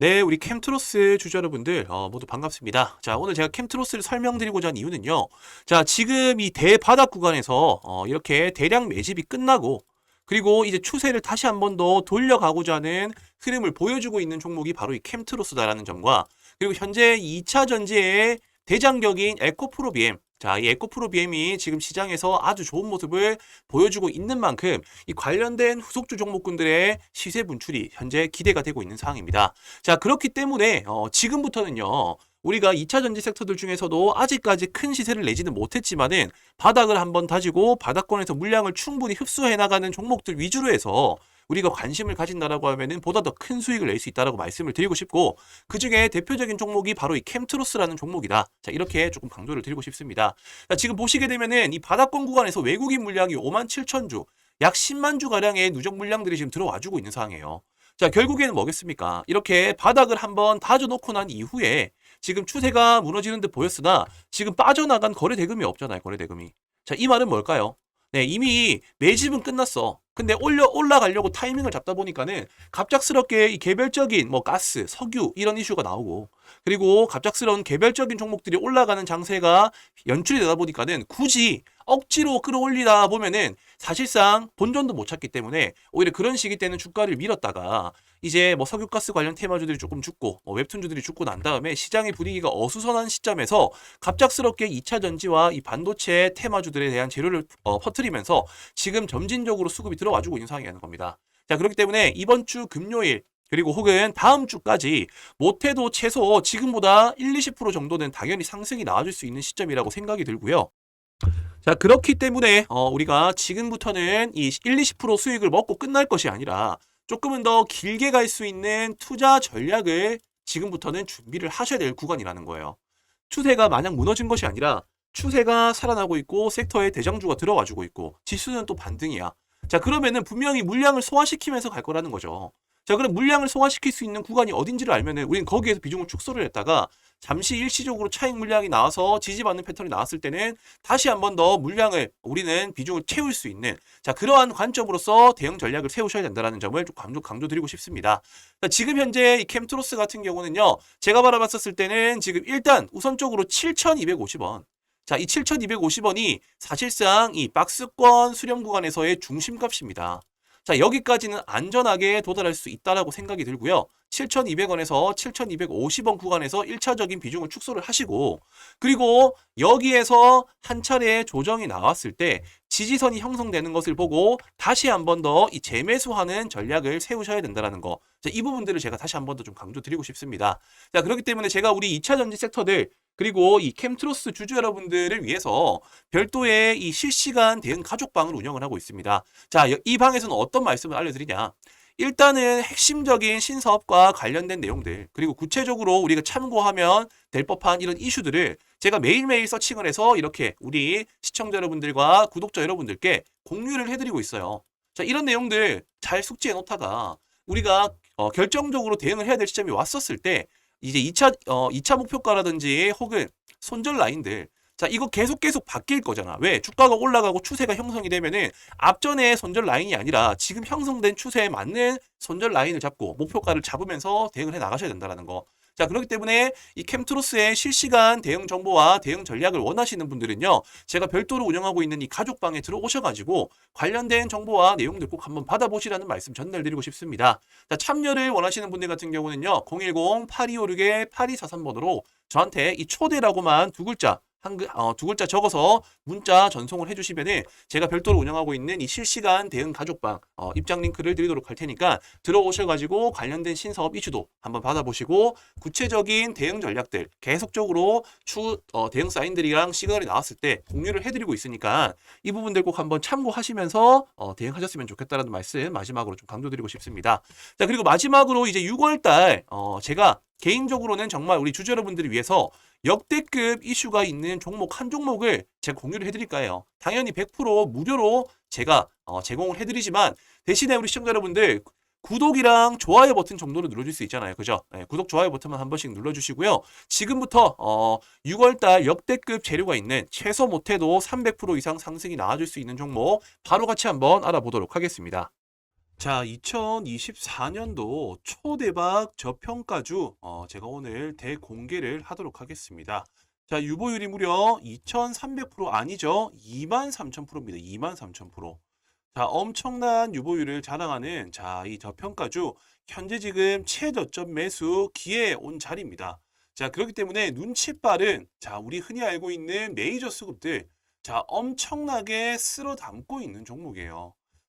네, 우리 캠트로스 주주 여러분들 어, 모두 반갑습니다. 자, 오늘 제가 캠트로스를 설명드리고자 한 이유는요. 자, 지금 이 대바닥 구간에서 어, 이렇게 대량 매집이 끝나고 그리고 이제 추세를 다시 한 번 더 돌려가고자 하는 흐름을 보여주고 있는 종목이 바로 이 캠트로스다라는 점과 그리고 현재 2차 전지의 대장격인 에코프로비엠 자, 이 에코프로비엠이 지금 시장에서 아주 좋은 모습을 보여주고 있는 만큼 이 관련된 후속주 종목군들의 시세 분출이 현재 기대가 되고 있는 상황입니다. 자, 그렇기 때문에 어, 지금부터는요. 우리가 2차 전지 섹터들 중에서도 아직까지 큰 시세를 내지는 못했지만은 바닥을 한번 다지고 바닥권에서 물량을 충분히 흡수해 나가는 종목들 위주로 해서 우리가 관심을 가진다라고 하면은 보다 더 큰 수익을 낼 수 있다라고 말씀을 드리고 싶고 그 중에 대표적인 종목이 바로 이 캠트로스라는 종목이다. 자, 이렇게 조금 강조를 드리고 싶습니다. 자, 지금 보시게 되면은 이 바닥권 구간에서 외국인 물량이 5만 7천 주, 약 10만 주 가량의 누적 물량들이 지금 들어와 주고 있는 상황이에요. 자, 결국에는 뭐겠습니까? 이렇게 바닥을 한번 다져놓고 난 이후에 지금 추세가 무너지는 듯 보였으나 지금 빠져나간 거래 대금이 없잖아요. 거래 대금이. 자, 이 말은 뭘까요? 네, 이미 매집은 끝났어. 근데 올려 올라가려고 타이밍을 잡다 보니까는 갑작스럽게 이 개별적인 뭐 가스, 석유 이런 이슈가 나오고 그리고 갑작스러운 개별적인 종목들이 올라가는 장세가 연출이 되다 보니까는 굳이 억지로 끌어올리다 보면은 사실상 본전도 못 찾기 때문에 오히려 그런 시기 때는 주가를 밀었다가 이제 뭐 석유가스 관련 테마주들이 조금 죽고 뭐 웹툰주들이 죽고 난 다음에 시장의 분위기가 어수선한 시점에서 갑작스럽게 2차 전지와 이 반도체 테마주들에 대한 재료를 어, 퍼뜨리면서 지금 점진적으로 수급이 들어와주고 있는 상황이라는 겁니다. 자 그렇기 때문에 이번 주 금요일 그리고 혹은 다음 주까지 못해도 최소 지금보다 1, 20% 정도는 당연히 상승이 나와줄 수 있는 시점이라고 생각이 들고요. 자, 그렇기 때문에 어, 우리가 지금부터는 이 1, 20% 수익을 먹고 끝날 것이 아니라 조금은 더 길게 갈 수 있는 투자 전략을 지금부터는 준비를 하셔야 될 구간이라는 거예요. 추세가 마냥 무너진 것이 아니라 추세가 살아나고 있고 섹터에 대장주가 들어와주고 있고 지수는 또 반등이야. 자, 그러면은 분명히 물량을 소화시키면서 갈 거라는 거죠. 자, 그럼 물량을 소화시킬 수 있는 구간이 어딘지를 알면은 우리는 거기에서 비중을 축소를 했다가 잠시 일시적으로 차익 물량이 나와서 지지받는 패턴이 나왔을 때는 다시 한 번 더 물량을 우리는 비중을 채울 수 있는 자 그러한 관점으로서 대응 전략을 세우셔야 된다는 점을 좀 강조 강조드리고 싶습니다. 자, 지금 현재 이 캠트로스 같은 경우는요 제가 바라봤었을 때는 지금 일단 우선적으로 7,250원 자, 이 7,250원이 사실상 이 박스권 수렴 구간에서의 중심값입니다. 자, 여기까지는 안전하게 도달할 수 있다라고 생각이 들고요. 7,200원에서 7,250원 구간에서 1차적인 비중을 축소를 하시고 그리고 여기에서 한 차례 조정이 나왔을 때 지지선이 형성되는 것을 보고 다시 한 번 더 이 재매수하는 전략을 세우셔야 된다는 거. 자, 이 부분들을 제가 다시 한 번 더 좀 강조드리고 싶습니다. 자, 그렇기 때문에 제가 우리 2차 전지 섹터들 그리고 이 캠트로스 주주 여러분들을 위해서 별도의 이 실시간 대응 가족방을 운영을 하고 있습니다. 자, 이 방에서는 어떤 말씀을 알려드리냐? 일단은 핵심적인 신사업과 관련된 내용들 그리고 구체적으로 우리가 참고하면 될 법한 이런 이슈들을 제가 매일매일 서칭을 해서 이렇게 우리 시청자 여러분들과 구독자 여러분들께 공유를 해드리고 있어요. 자 이런 내용들 잘 숙지해 놓다가 우리가 어, 결정적으로 대응을 해야 될 시점이 왔었을 때 이제 2차 어, 2차 목표가라든지 혹은 손절 라인들 자, 이거 계속 계속 바뀔 거잖아. 왜? 주가가 올라가고 추세가 형성이 되면은 앞전에 손절 라인이 아니라 지금 형성된 추세에 맞는 손절 라인을 잡고 목표가를 잡으면서 대응을 해 나가셔야 된다는 거. 자, 그렇기 때문에 이 캠트로스의 실시간 대응 정보와 대응 전략을 원하시는 분들은요, 제가 별도로 운영하고 있는 이 가족방에 들어오셔가지고 관련된 정보와 내용들 꼭 한번 받아보시라는 말씀 전달드리고 싶습니다. 자, 참여를 원하시는 분들 같은 경우는요, 010-8256-8243번으로 저한테 이 초대라고만 두 글자 한 글, 어, 두 글자 적어서 문자 전송을 해주시면은 제가 별도로 운영하고 있는 이 실시간 대응 가족방 어, 입장 링크를 드리도록 할 테니까 들어오셔가지고 관련된 신사업 이슈도 한번 받아보시고 구체적인 대응 전략들 계속적으로 추 어, 대응 사인들이랑 시그널이 나왔을 때 공유를 해드리고 있으니까 이 부분들 꼭 한번 참고하시면서 어, 대응하셨으면 좋겠다라는 말씀 마지막으로 좀 강조드리고 싶습니다. 자 그리고 마지막으로 이제 6월달 어, 제가 개인적으로는 정말 우리 주주 여러분들을 위해서 역대급 이슈가 있는 종목 한 종목을 제가 공유를 해드릴까 해요. 당연히 100% 무료로 제가 어, 제공을 해드리지만 대신에 우리 시청자 여러분들 구독이랑 좋아요 버튼 정도로 눌러줄 수 있잖아요. 그죠? 네, 구독, 좋아요 버튼만 한 번씩 눌러주시고요. 지금부터 어, 6월달 역대급 재료가 있는 최소 못해도 300% 이상 상승이 나와줄 수 있는 종목 바로 같이 한번 알아보도록 하겠습니다. 자, 2024년도 초대박 저평가주 어, 제가 오늘 대공개를 하도록 하겠습니다. 자, 유보율이 무려 2,300% 아니죠? 23,000%입니다. 23,000%. 자, 엄청난 유보율을 자랑하는 자, 이 저평가주 현재 지금 최저점 매수 기회에 온 자리입니다. 자, 그렇기 때문에 눈치 빠른 자, 우리 흔히 알고 있는 메이저 수급들 자, 엄청나게 쓸어 담고 있는 종목이에요.